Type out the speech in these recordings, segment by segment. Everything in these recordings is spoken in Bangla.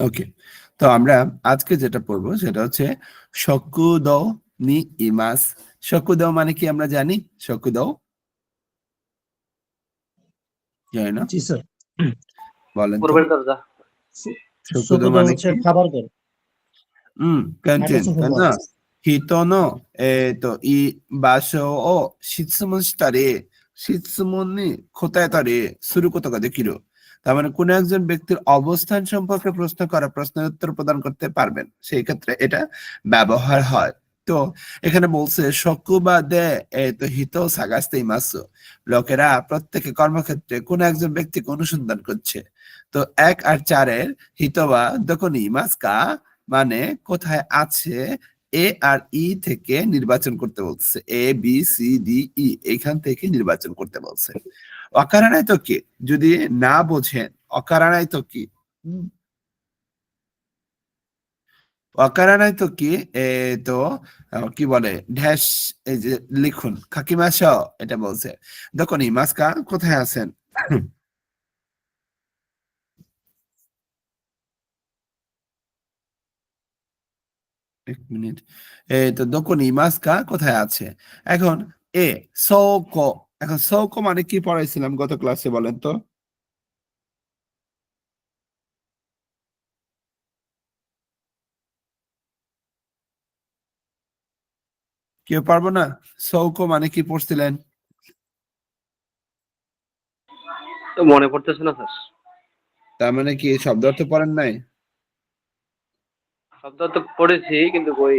ওকে তো আমরা আজকে যেটা পড়বো সেটা হচ্ছে শকুদৌ নি ইমাস শকুদৌ মানে কি আমরা জানি শকুদৌ জানি না জি স্যার বলেন তো। পূর্বের দরজা শকুদৌ সুকুদা মানে হচ্ছে কি খাবার ঘর うん、ক্যান্টিন খাবার তাই ঘর। না 人の、えっ、と、い場所を質問したり、質問に答えたりすることができる。 তার মানে কোন একজন ব্যক্তির অবস্থান সম্পর্কে প্রশ্ন করা, প্রশ্নের উত্তর প্রদান করতে পারবেন, সেই ক্ষেত্রে এটা ব্যবহার হয়। তো এখানে বলছে দে তো হিত সাগাস্তে ইমাসু লোকেরা প্রত্যেকে কর্মক্ষেত্রে কোন একজন ব্যক্তিকে অনুসন্ধান করছে। তো এক আর চারের হিত বা দোকান ইমাসকা মানে কোথায় আছে এ আর ই থেকে নির্বাচন করতে বলছে A, B, C, D, E এখান থেকে নির্বাচন করতে বলছে। অকারণায় তো কি? যদি না বোঝেন, অকারণায় তো কি। অকারণায় তো কি? তো কি বলে? ড্যাশ এই যে লিখুন। খাকিমাস এটা বলছে। দেখুন মাস্কা কোথায় আছেন? এক মিনিট। তো দোকনি মাস্কা কোথায় আছে? এখন, এ, সৌকো এখন সৌকো মানে কি পড়াইছিলাম গত ক্লাসে বলেন তো? কেউ পারব না? সৌকো মানে কি পড়ছিলেন? মনে পড়তেছে না স্যার। তার মানে কি শব্দ অর্থ পড়েন নাই? শব্দ তো পড়েছি কিন্তু ওই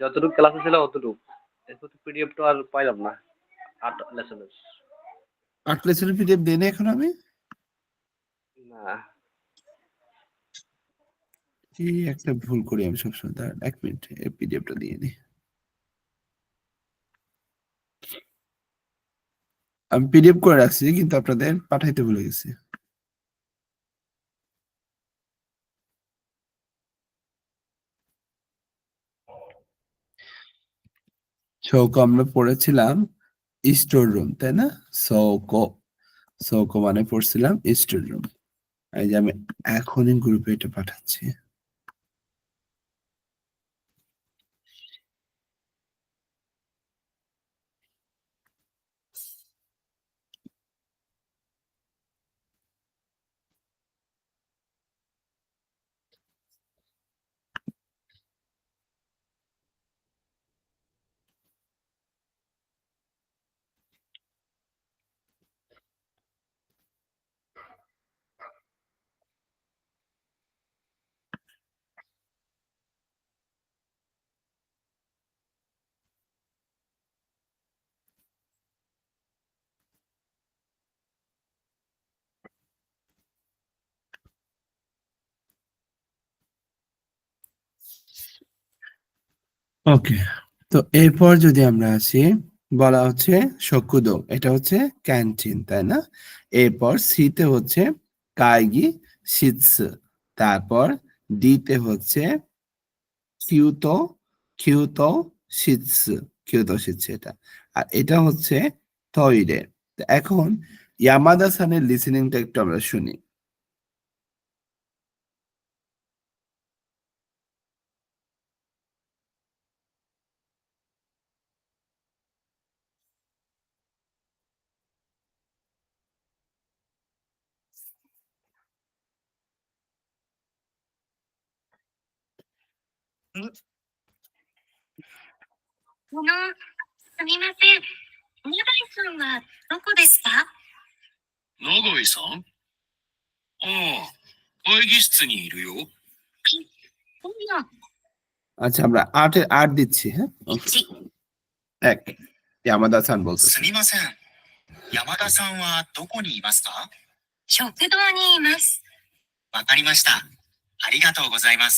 যতটুকু ক্লাসে ছিল অতটুকু। এরপর পিডিএফ তো আর পাইলাম না। আট লেসনের আট লেসনের পিডিএফ দেই না এখন আমি? না। এই একটা ভুল করি আমি সবসময়? দাঁড়ান এক মিনিট এই পিডিএফটা দিয়ে নি আমি পিডিএফ করে রাখছি কিন্তু আপনাদের পাঠাইতে ভুলে গেছি। চৌকো আমরা পড়েছিলাম। স্টোর রুম, তাই না? সৌকো সৌকো মানে পড়ছিলাম স্টোর রুম। এই যে আমি এখনই গ্রুপে এটা পাঠাচ্ছি। ওকে তো এরপর যদি আমরা আসি, বলা হচ্ছে শকুদো এটা হচ্ছে ক্যান্টিন, তাই না? এরপর সিতে হচ্ছে কাইগি শিৎস তারপর ডিতে হচ্ছে কিউতো কিউতো শিৎস কিউতো শিৎস এটা। আর এটা হচ্ছে তৈরে। এখন ইয়ামাদা সানের লিসেনিংটা একটু আমরা শুনি「の、すみません。永井さんはどこですか永井さんああ、会議室にいるよ。どうも、 আচ্ছা আমরা আটের আট দিচ্ছি হ্যাঁ ওকে 1、 এক ইয়ামাদা সান বলতে すみません。山田さんはどこにいますか食堂にいます。わかりました。ありがとうございます。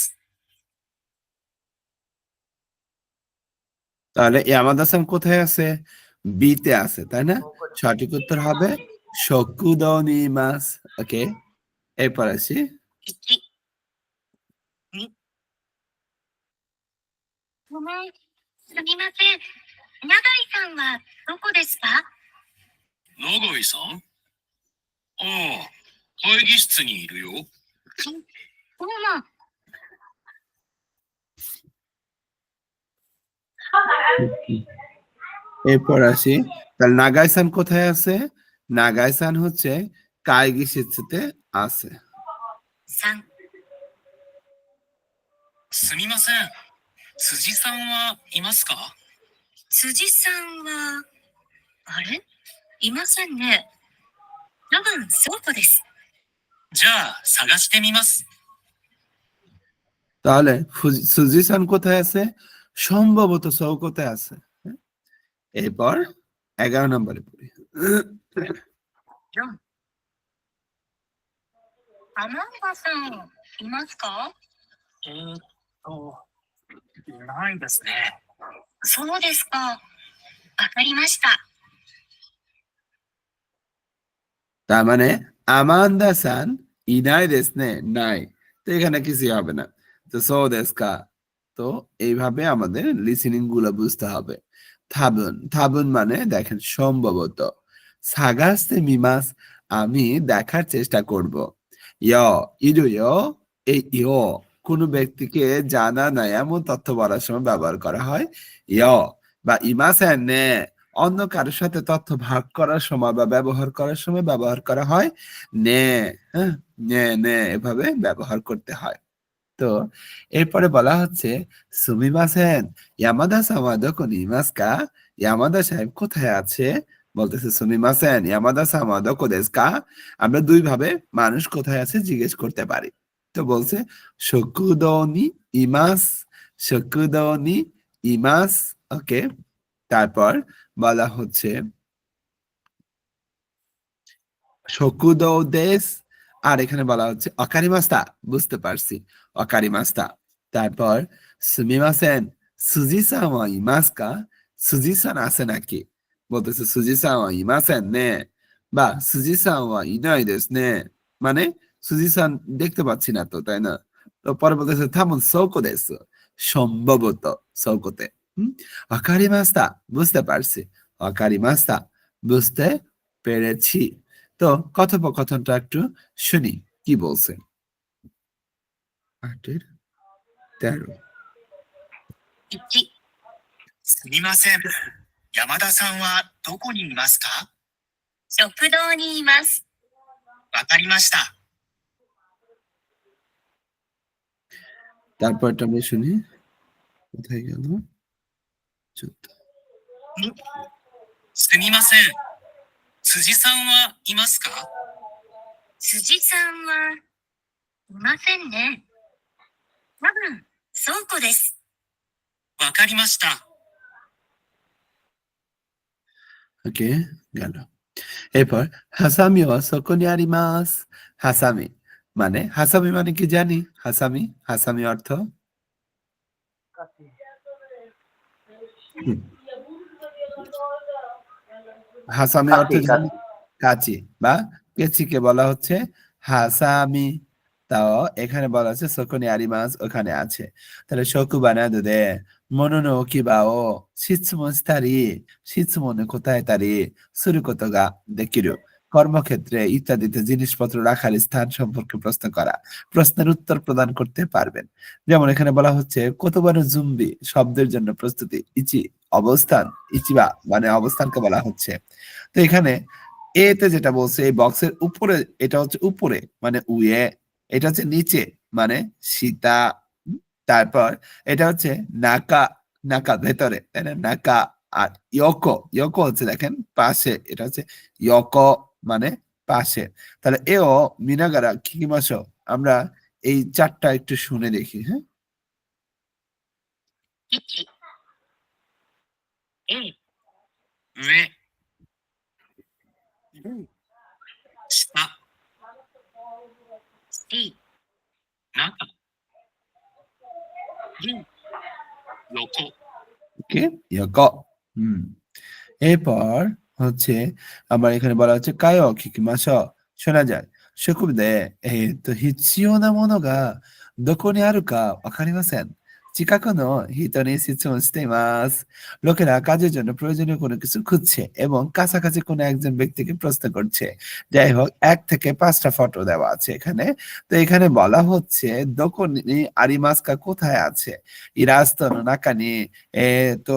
তাহলে ইয়ামাদা সান কোথায় আছে বিতে আছে তাই না সঠিক উত্তর হবে শকুদনি মাস ওকে এরপর আসি 1、2、ごめん、すみません。永井さんはどこですか永井さんああ、会議室にいるよ。ど どうも。 এরপর আসি তাহলে নাগাইসান কোথায় আছে নাগাইসান হচ্ছে কায়গি শিচ্ছুতে আছে 3、すみません。辻さんはいますか辻さんは、あれいませんね。多分倉庫です。じゃあ、探してみます。 তাহলে ফুজি- সুজিসান কোথায় আছে সম্ভবত চৌকোতে আছে হ্যাঁ? এরপর এগারো নম্বরে পড়ি 4、アマンダさん、いますかえーっと、ないですね。そうですか。わかりました。 তার মানে আমান্দা সান ইনাই দেশনে নাই তো এখানে কিছুই হবে না তো সো দেশকা তো এইভাবে আমাদের লিসেনিংগুলো বুঝতে হবে। থাবুন থাবুন মানে দেখেন সম্ভবত। সাগাস্তে মিমাস, আমি দেখার চেষ্টা করব। ইয় এই ইয়। কোনো ব্যক্তিকে জানা নাই, এমন তথ্য বলার সময় ব্যবহার করা হয়। ইয় বা ইমাসেন নে। অন্য কারোর সাথে তথ্য ভাগ করার সময় বা ব্যবহার করার সময় ব্যবহার করা হয়। নে হ্যাঁ? নে নে, এভাবে ব্যবহার করতে হয়। তো এরপরে বলা হচ্ছে সুমিমাসেন ইয়ামাদা সামাদা কোন ইমাসকা ইয়ামাদা সাহেব কোথায় আছে? বলতেছে সুমিমাসেন ইয়ামাদা সামাদা কোদেসকা? আমরা দুই ভাবে মানুষ কোথায় আছে জিজ্ঞেস করতে পারি। তো বলছে, শকুদনি ইমাস শকুদনি ইমাস। ওকে, তারপর বলা হচ্ছে শকুদো দেশ আর এখানে বলা হচ্ছে অকারি মাস্তা বুঝতে পারছি। অকারি মাস্তা তারপর, সুমিমাসেন? সুজিসান ওয়া ইমাসকা সুজিসান আছে নাকি বলতেছে সুজিসান ওয়া ইমাসেন নে। বা সুজিসান ওয়া ইনাই দেশ নে। মানে সুজিসান দেখতে পাচ্ছি না তো, তাই না? তো পরে বলতেছে, থামুন সৌকো দেশ সম্ভবত সৌকোতে। হুম? অকারি মাস্তা বুঝতে পারছি। অকারি মাস্তা বুঝতে পেরেছি। তো কথোপকথনটা একটু শুনি কি বলছে আটের তেরো 1、すみません。山田さんはどこにいますか食堂にいます。わかりました。 তারপরটা আমরা শুনি কোথায় গেল চোদ্দ すみません。 辻さんはいますか辻さんはいませんね。多分倉庫です。わかりました。 ওকে গেল এরপর হাসামি ও সকনি আরিমাস হাসামি মানে হাসামি মানে কি জানি হাসামি হাসামি অর্থ হুম। হাসামি অর্থ? কাচি বা কেচিকে বলা হচ্ছে হাসামি। তাও এখানে বলা আছে সকনি আরিমাস ওখানে আছে। তাহলে শকু বানাদু দে মনোনো কিবাও শিৎসমন স্তারি শিৎসমনে কোথায় তারি? সুরুকতগা দেখিরু। কর্মক্ষেত্রে ইত্যাদিতে জিনিসপত্র রাখার স্থান সম্পর্কে প্রশ্ন করা। প্রশ্নের উত্তর প্রদান করতে পারবেন। যেমন এখানে বলা হচ্ছে কতবার জুম্বি শব্দের জন্য প্রস্তুতি ইচি। অবস্থান ইচিবা মানে অবস্থানকে বলা হচ্ছে। তো এখানে এতে যেটা বলছে, এই বক্সের উপরে, এটা হচ্ছে উপরে মানে উয়ে, এটা হচ্ছে নিচে মানে সীতা তারপর এটা হচ্ছে নাকা নাকা ভেতরে, তাই না? নাকা আর ইয়কো ইয়কো হচ্ছে দেখেন পাশে, এটা হচ্ছে ইয়কো মানে পাশে। তাহলে এও মিনাগারা কিমাস আমরা এই চারটা একটু শুনে দেখি হ্যাঁ? 1、A、上、下、 C、中、横、 ওকে ইয়কো হুম এরপর হচ্ছে আমার এখানে বলা হচ্ছে কায়ো কিকিমাস শোনা যায় সুকুব দে এ তো হিচিও না মনো গা দোকো নি আরু কা ওয়াকারিমাসেন চিকাগো নো হিতনি সিচুন লোকেরা কাজের জন্য প্রয়োজনীয় কোনো কিছু খুঁজছে এবং কাছাকাছি কোনো একজন ব্যক্তিকে প্রশ্ন করছে যাই হোক এক থেকে পাঁচটা ফটো দেওয়া আছে এখানে তো এখানে বলা হচ্ছে দোকনি আরিমাস্কা কোথায় আছে ইরাস্তো নাকানি এ তো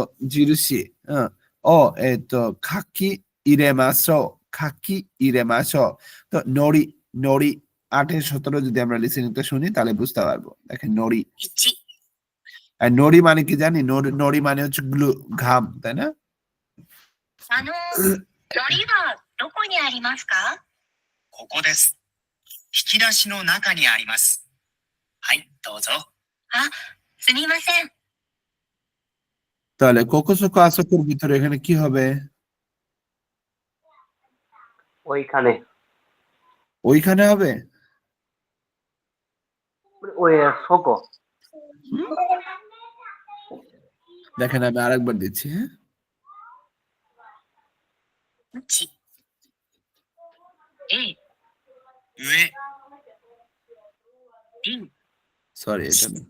হ্যাঁ, ও এ তো খাকি ইরেমাসো খাকি ইরেমাসো তো নড়ি নড়ি আটের সতেরো যদি আমরা লিসেনিংটা শুনি তাহলে বুঝতে পারব。দেখেন নড়ি 1、আর নড়ি মানে কি জানি নড়ি নড়ি মানে হচ্ছে গ্লু ঘাম তাই না あのー、海苔はどこにありますかここです。引き出しの中にあります。はい、どうぞ。すみません。 তাহলে কোকোসোকো আসোকোর ভিতরে এখানে কি হবে ওইখানে ওইখানে হবে ওই শোকো দেখেন আমি আরেকবার দিচ্ছি হ্যাঁ 1、A、上、 リン、 সরি এটা না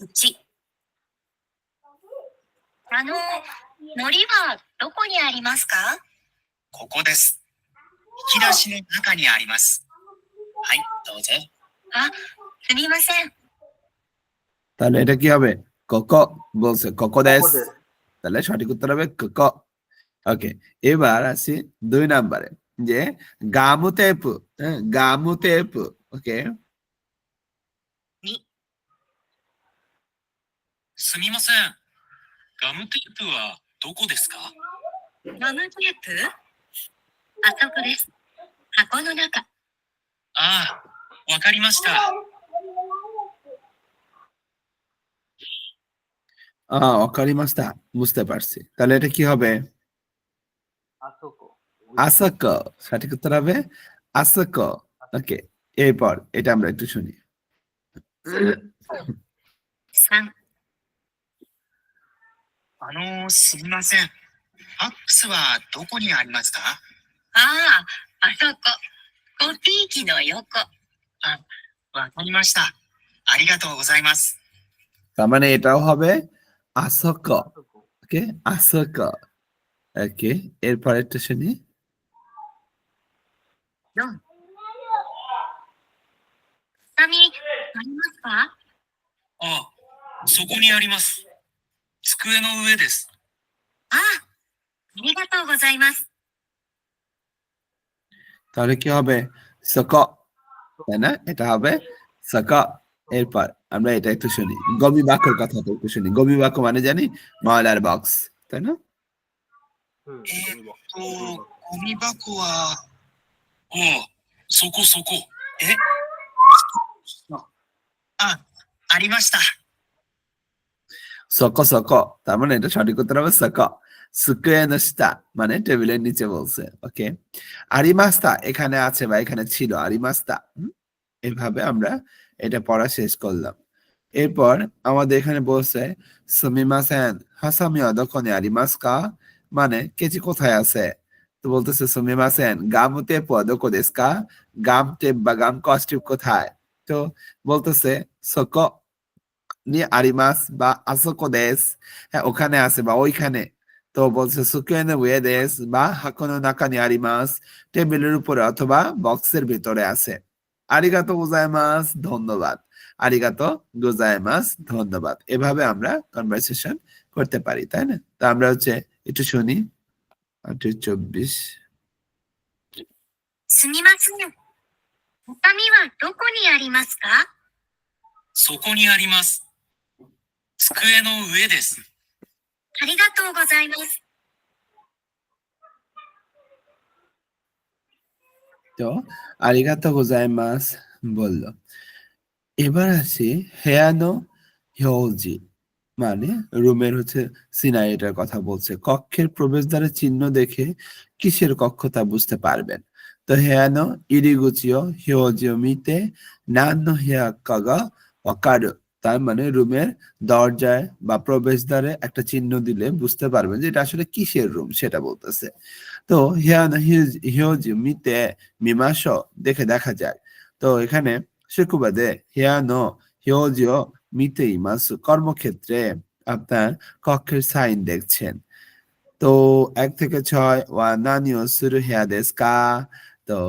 1。あのー、海苔はどこにありますかここです。引き出しの中にあります。はい、どうぞ。すみません。 তাহলে এটা কি হবে কোকো বলছে কোকো দেশ ওদের। তাহলে সঠিক উত্তর হবে কোকো ওকে এবার আসি দুই নাম্বারে যে গামুতেপু হ্যাঁ গামুতেপু ওকে すみません。ガムテープはどこですかガムテープあそこです。箱の中。ああ、わかりました。 আহ অকারিমাস্তা বুঝতে পারছি তাহলে এটা কি হবে আসোকো আসাকো সঠিক উত্তর হবে আসাকো ওকে এরপর এটা আমরা একটু শুনি 3、あのー、すみません。ファックスはどこにありますかああ、あそこ。コピー機の横。わかりました。ありがとうございます。 তার মানে এটাও হবে আসাকো আসোকো ওকে আসাকো ওকে এরপর একটা শুনি 4。紙、ありますかああ、そこにあります。机の上です。ああ、ありがとうございます。 তাহলে কি হবে সক তাই না এটা হবে সক এরপর আমরা এটা একটু শুনি। গবি বাক্যর কথা একটু শুনি। গবি বাক্য মানে জানি ময়লার বক্স তাই না? মানে, মানে টেবিলের নিচে বলছে ওকে? আরিমাস্তা এখানে আছে বা এখানে ছিল আরিমাস্তা এভাবে আমরা এটা পড়া শেষ করলাম। এরপর আমাদের এখানে বলছে সুমিমাসেন হাসামি অদক্ষণে আরিমাস্কা মানে কেচি কোথায় আছে? তো বলতেছে সুমিমাসেন গামুতে পদকো দেশকা গাম টেপ বা গাম কস্টিপ কোথায়? তো বলতেছে, সক, নি আরিমাস বা আসোকো দেশ হ্যাঁ ওখানে আছে বা ওইখানে। তো বলছে, সুকেন ওয়ে দেশ বা হাকোনো নাকানি আরিমাস টেবিলের উপরে অথবা বক্সের ভিতরে আছে। আরিগাতো গোজাইমাস ধন্যবাদ। আরিগাতো গোজাইমাস ধন্যবাদ। এভাবে আমরা কনভারসেশন করতে পারি তাই না? তো আমরা হচ্ছে একটু শুনি। আটে চব্বিশ す তো আরিগাতো গোজাইমাস বলল। এবার আসি হেয়ানো হিওজি মানে রুমের হচ্ছে সিনারিটার কথা বলছে। কক্ষের প্রবেশদ্বারের চিহ্ন দেখে কিসের কক্ষ তা বুঝতে পারবেন? তো হেয়ানো ইরিগুচিও হিওজিও মিতে নান্ন হেয়া কাগা ওয়াকারু তার মানে রুমের দরজায় বা প্রবেশদ্বারে একটা চিহ্ন দিলে বুঝতে পারবেন যে এটা আসলে কিসের রুম সেটা বলতেছে। তো হিয়ানো হিওজি মিতে মিমাস দেখে দেখা যায় তো এখানে শিকুবাদে হিয়ানো হিওজিও মিতেই মাস কর্মক্ষেত্রে আপনার কক্ষের সাইন দেখছেন। তো, এক থেকে ছয়, ওয়া, নানিও সুরু হেয়া দেস্কা তো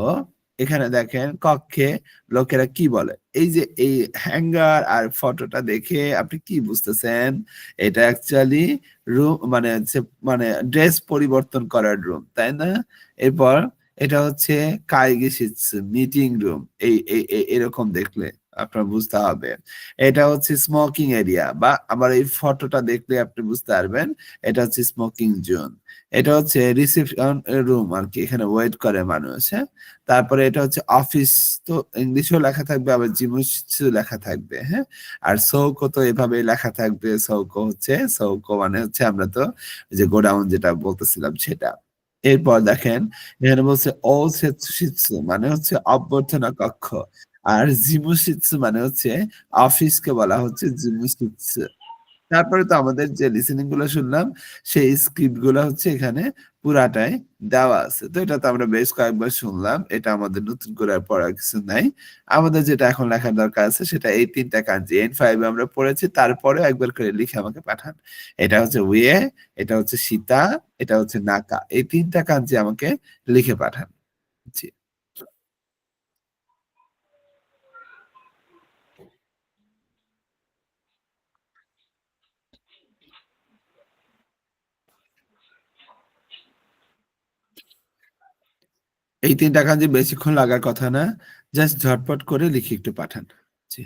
এখানে দেখেন কক্ষে লোকেরা কি বলে? এই যে এই হ্যাঙ্গার আর ফটোটা দেখে আপনি কি বুঝতেছেন? এটা অ্যাকচুয়ালি রুম মানে হচ্ছে মানে ড্রেস পরিবর্তন করার রুম তাই না? এরপর এটা হচ্ছে কাইগি মিটিং রুম এই- এরকম দেখলে। আপনার বুঝতে হবে। এটা হচ্ছে স্মোকিং এরিয়া বা আমার এই ফটোটা দেখলে আপনি বুঝতে পারবেন, এটা হচ্ছে স্মোকিং জোন এটা হচ্ছে রিসেপশন রুম আর কি এখানে ওয়েট করে মানুষ হ্যাঁ? তারপরে এটা হচ্ছে অফিস তো ইংলিশেও লেখা থাকবে, আবার জিমুসু লেখা থাকবে হ্যাঁ? আর সৌকো তো এভাবে লেখা থাকবে সৌকো হচ্ছে সৌকো মানে হচ্ছে আমরা তো যে গোডাউন যেটা বলতেছিলাম সেটা। এরপর দেখেন, এখানে বলছে সেতসু মানে হচ্ছে অভ্যর্থনা কক্ষ। আর জিমুসিৎসু মানে হচ্ছে অফিসকে বলা হচ্ছে জিমুসিৎসু। তারপরে তো আমাদের যে লিসেনিংগুলো শুনলাম, সেই স্ক্রিপ্টগুলো হচ্ছে এখানে পুরাটাই দেওয়া আছে। তো এটা তো আমরা বেশ কয়েকবার শুনলাম, এটা আমাদের নতুন করে আর পড়ার কিছু নাই। আমাদের যেটা এখন লেখার দরকার আছে সেটা এই তিনটা কাঞ্জি এন ফাইভ আমরা পড়েছি তারপরে একবার করে লিখে আমাকে পাঠান। এটা হচ্ছে উয়ে এটা হচ্ছে সীতা, এটা হচ্ছে নাকা। এই তিনটা কাঞ্জি আমাকে লিখে পাঠান জি এই তিনটা কাঞ্জি বেশিক্ষণ লাগার কথা না জাস্ট ঝটপট করে লিখে একটু পাঠান। জি।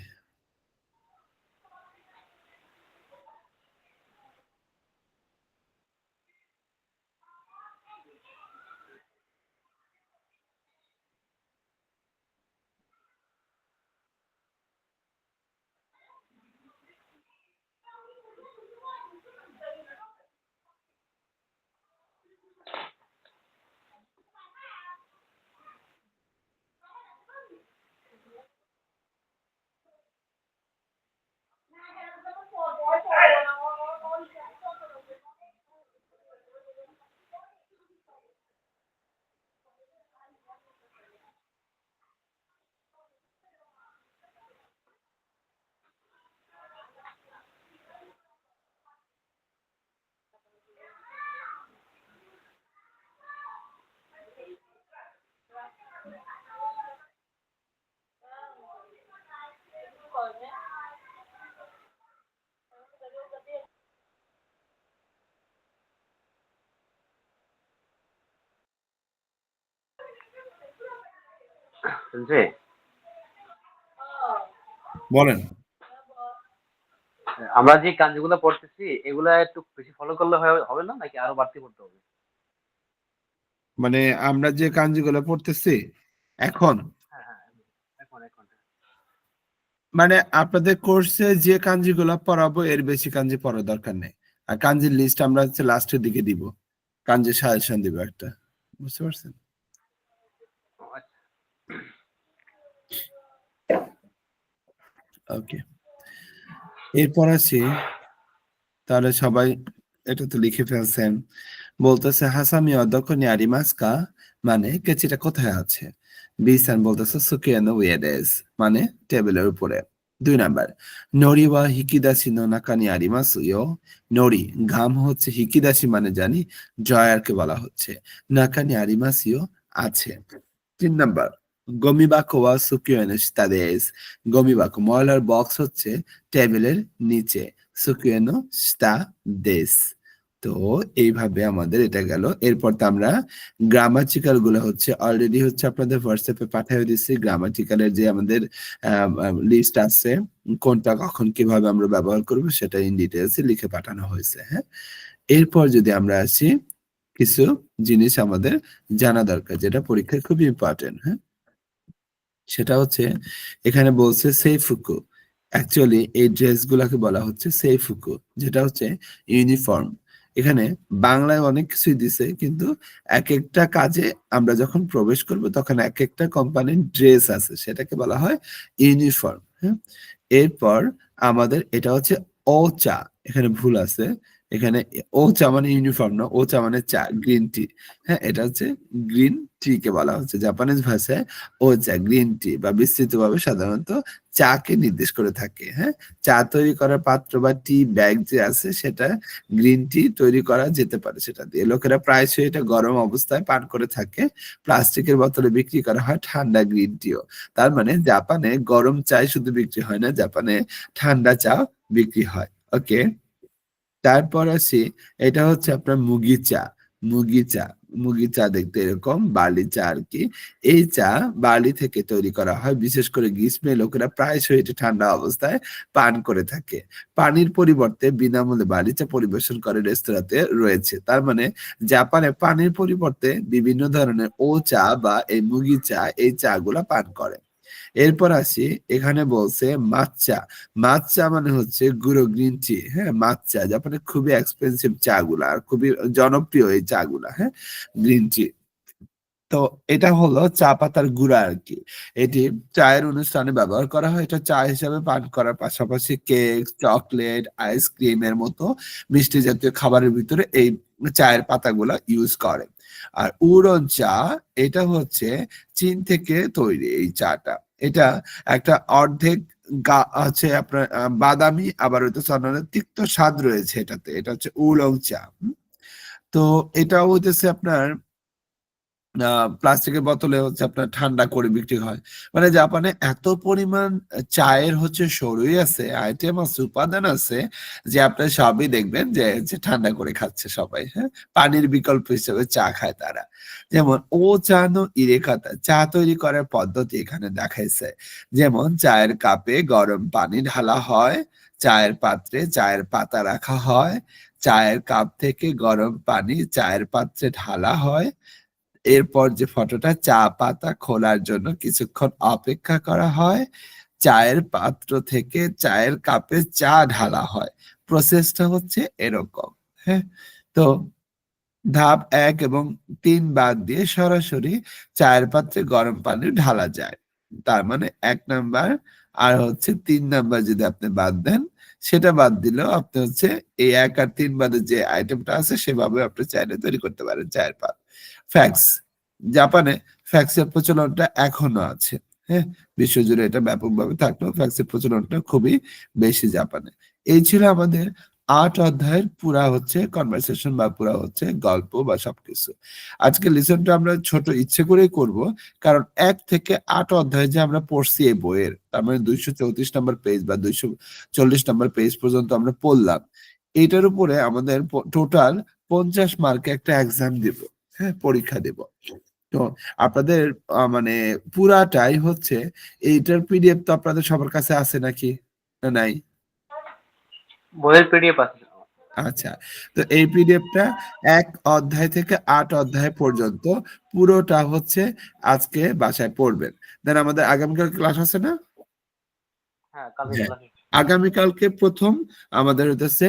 শুনছে বলেন। আমরা যে কাঞ্জিগুলো পড়তেছি এগুলা একটু বেশি ফলো করলে হবে না? নাকি আরও বাড়তি পড়তে হবে? মানে আমরা যে কাঞ্জিগুলো পড়তেছি এখন? হ্যাঁ হ্যাঁ মানে আপনাদের কোর্সে যে কাঞ্জিগুলো পড়াবো এর বেশি কাঞ্জি পড়ার দরকার নেই। আর কাঞ্জির লিস্ট আমরা হচ্ছে লাস্টের দিকে দিব। কাঞ্জি সাজেশন দিব একটা। বুঝতে পারছেন ও আচ্ছা ওকে এরপর আছি, তাহলে সবাই এটা তো লিখে ফেলছেন। বলতেছে, হাসামি অধ্যক্ষ নিয়ারিমাসকা মানে কেচিটা কোথায় আছে? বিসান বলতেছে, সুকিয়ানো উয়েদেস মানে টেবিলের উপরে। দুই নাম্বার, নরি বা হিকিদাসি নো নাকানি আরিমাসু ইয়ো? নরি, ঘাম হচ্ছে হিকিদাসি মানে জানি, জয়ারকে বলা হচ্ছে। নাকানি আরিমাসিও আছে। তিন নাম্বার গমিবাকো ওয়া সুকিয়ানো শিতাদেস গমিবাকো ময়লার বক্স হচ্ছে টেবিলের নিচে। সুকিয়ানো স্টা দেশ তো এইভাবে আমাদের এটা গেল। এরপর তো আমরা গ্রামাটিক্যালগুলো হচ্ছে অলরেডি হচ্ছে আপনাদের হোয়াটসঅ্যাপে পাঠিয়ে দিচ্ছি গ্রামাটিক্যালের যে আমাদের লিস্ট আছে, কোনটা কখন কীভাবে আমরা ব্যবহার করব সেটা ইন ডিটেলস লিখে পাঠানো হয়েছে হ্যাঁ? এরপর যদি আমরা আসি, কিছু জিনিস আমাদের জানা দরকার, যেটা পরীক্ষায় খুব ইম্পর্টেন্ট হ্যাঁ? সেটা হচ্ছে এখানে বলছে সেইফুকু অ্যাকচুয়ালি এই ড্রেস গুলাকে বলা হচ্ছে সেইফুকু যেটা হচ্ছে ইউনিফর্ম এখানে বাংলায় অনেক কিছুই দিছে, কিন্তু এক একটা কাজে আমরা যখন প্রবেশ করব, তখন এক একটা কোম্পানির ড্রেস আছে, সেটাকে বলা হয় ইউনিফর্ম হ্যাঁ? এরপর আমাদের এটা হচ্ছে অচা, এখানে ভুল আছে। এখানে ও চা মানে ইউনিফর্ম না, ও চা মানে চা গ্রিন টি হ্যাঁ এটা হচ্ছে গ্রিন টি কে বলা হচ্ছে। জাপানিজ ভাষায় ও চা গ্রিন টি বা বিস্তৃতভাবে সাধারণত চা কে নির্দেশ করে থাকে। হ্যাঁ চা তৈরি করার পাত্র বা টি ব্যাগ যে আছে, সেটা গ্রিন টি তৈরি করা যেতে পারে সেটা দিয়ে। লোকেরা প্রায়শই এটা গরম অবস্থায় পান করে থাকে। প্লাস্টিকের বোতলে বিক্রি করা হয় ঠান্ডা গ্রিন টিও তার মানে জাপানে গরম চাই শুধু বিক্রি হয় না, জাপানে ঠান্ডা চা বিক্রি হয়। ওকে তারপর আসি এটা হচ্ছে আপনার মুগি চা। মুগি চা মুগি চা দেখতে এরকম বালি চা আর কি এই চা বার্লি থেকে তৈরি করা হয়, বিশেষ করে গ্রীষ্মে লোকেরা প্রায়শই এটি ঠান্ডা অবস্থায় পান করে থাকে। পানির পরিবর্তে বিনামূল্যে বালি চা পরিবেশন করে রেস্তোরাঁতে রয়েছে। তার মানে জাপানে পানির পরিবর্তে বিভিন্ন ধরনের ও চা বা এই মুগি চা, এই চা গুলা পান করে। এরপর আসি, এখানে বলছে মাচ্চা মাচ্চা মানে হচ্ছে গুঁড়ো গ্রিন টি হ্যাঁ মাচ্চা জাপানে খুবই এক্সপেন্সিভ চা গুলা আর খুবই জনপ্রিয় এই চা গুলা হ্যাঁ গ্রিন টি তো এটা হলো চা পাতার গুঁড়া আর কি। এটি চায়ের অনুষ্ঠানে ব্যবহার করা হয়। এটা চা হিসাবে পান করার পাশাপাশি কেক চকলেট আইসক্রিমের মতো মিষ্টি জাতীয় খাবারের ভিতরে এই চায়ের পাতাগুলা ইউজ করে। আর উড়ন চা, এটা হচ্ছে চীন থেকে তৈরি এই চাটা এটা একটা অর্ধেক গা আছে আপনার বাদামি, আবার হয়তো অন্যান্য তিক্ত স্বাদ রয়েছে এটাতে এটা হচ্ছে উলং চা। তো এটা হইতেছে আপনার প্লাস্টিকের বোতলে হচ্ছে আপনার ঠান্ডা করে বিক্রি হয়। মানে জাপানে এত পরিমাণ চায়ের হচ্ছে সরুই আছে, আইটেম আছে, উপাদান আছে, যে আপনার সবই দেখবেন যে যে ঠান্ডা করে খাচ্ছে সবাই হ্যাঁ? পানির বিকল্প হিসেবে চা খায় তারা। যেমন ও চা নো ইরেকাতা চা তৈরি করার পদ্ধতি এখানে দেখাইছে। যেমন চায়ের কাপে গরম পানি ঢালা হয়, চায়ের পাত্রে চায়ের পাতা রাখা হয়, চায়ের কাপ থেকে গরম পানি চায়ের পাত্রে ঢালা হয় এরপর যে ফটোটা চা পাতা খোলার জন্য কিছুক্ষণ অপেক্ষা করা হয়, চায়ের পাত্র থেকে চায়ের কাপে চা ঢালা হয়। প্রসেসটা হচ্ছে এরকম হ্যাঁ? তো ধাপ এক এবং তিন বাদ দিয়ে সরাসরি চায়ের পাত্রে গরম পানি ঢালা যায়। তার মানে এক নাম্বার আর হচ্ছে তিন নাম্বার যদি আপনি বাদ দেন, সেটা বাদ দিলেও আপনি হচ্ছে এই এক আর তিন বাদে যে আইটেমটা আছে, সেভাবে আপনি চাইলে তৈরি করতে পারেন চায়ের পাত ফ্যাক্স জাপানে ফ্যাক্সের প্রচলনটা এখনও আছে হ্যাঁ? বিশ্বজুড়ে এটা ব্যাপকভাবে থাকলেও ফ্যাক্সের প্রচলনটা খুবই বেশি জাপানে। এই ছিল আমাদের আট অধ্যায়ের পুরা হচ্ছে কনভারসেশন বা পুরা হচ্ছে গল্প বা সবকিছু। আজকে লিসনটা আমরা ছোট ইচ্ছে করেই করব, কারণ এক থেকে আট অধ্যায় যে আমরা পড়ছি এই বইয়ের, তার মানে দুইশো চৌত্রিশ নম্বর পেজ বা দুইশো চল্লিশ নম্বর পেজ পর্যন্ত আমরা পড়লাম এটার উপরে আমাদের টোটাল পঞ্চাশ মার্কে একটা এক্সাম দিব। হ্যাঁ পরীক্ষা দেব। তো আপনাদের মানে পুরাটাই হচ্ছে এইটার পিডিএফ তো আপনাদের সবার কাছে আছে নাকি? না নাই? বইয়ের পিডিএফ আছে। আচ্ছা তো এই পিডিএফটা এক অধ্যায় থেকে আট অধ্যায় পর্যন্ত পুরোটা হচ্ছে আজকে বাসায় পড়বেন। দেন আমাদের আগামীকাল ক্লাস আছে না? হ্যাঁ কালকে হ্যাঁ। ক্লাসে আগামীকালকে প্রথম আমাদের হচ্ছে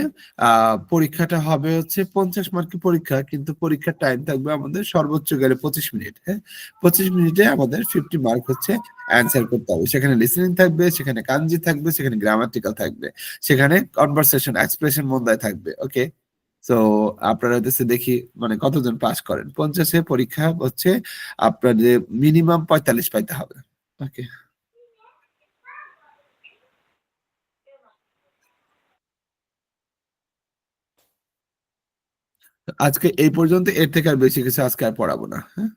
পরীক্ষাটা হবে হচ্ছে পঞ্চাশ মার্কের পরীক্ষা, কিন্তু পরীক্ষার টাইম থাকবে আমাদের সর্বোচ্চ গেলে পঁচিশ মিনিট হ্যাঁ? পঁচিশ মিনিটে আমাদের ফিফটি মার্ক হচ্ছে অ্যান্সার করতে হবে। সেখানে লিসেনিং থাকবে, সেখানে কাঞ্জি থাকবে, সেখানে গ্রামাটিক্যাল থাকবে, সেখানে কনভারসেশন এক্সপ্রেশন মন্দায় থাকবে ওকে তো আপনারা হচ্ছে দেখি মানে কতজন পাস করেন? পঞ্চাশে পরীক্ষা হচ্ছে আপনাদের মিনিমাম পঁয়তাল্লিশ পাইতে হবে ওকে আজকে এই পর্যন্ত এর থেকে আর বেশি কিছু আজকে আর পড়াবো না হ্যাঁ?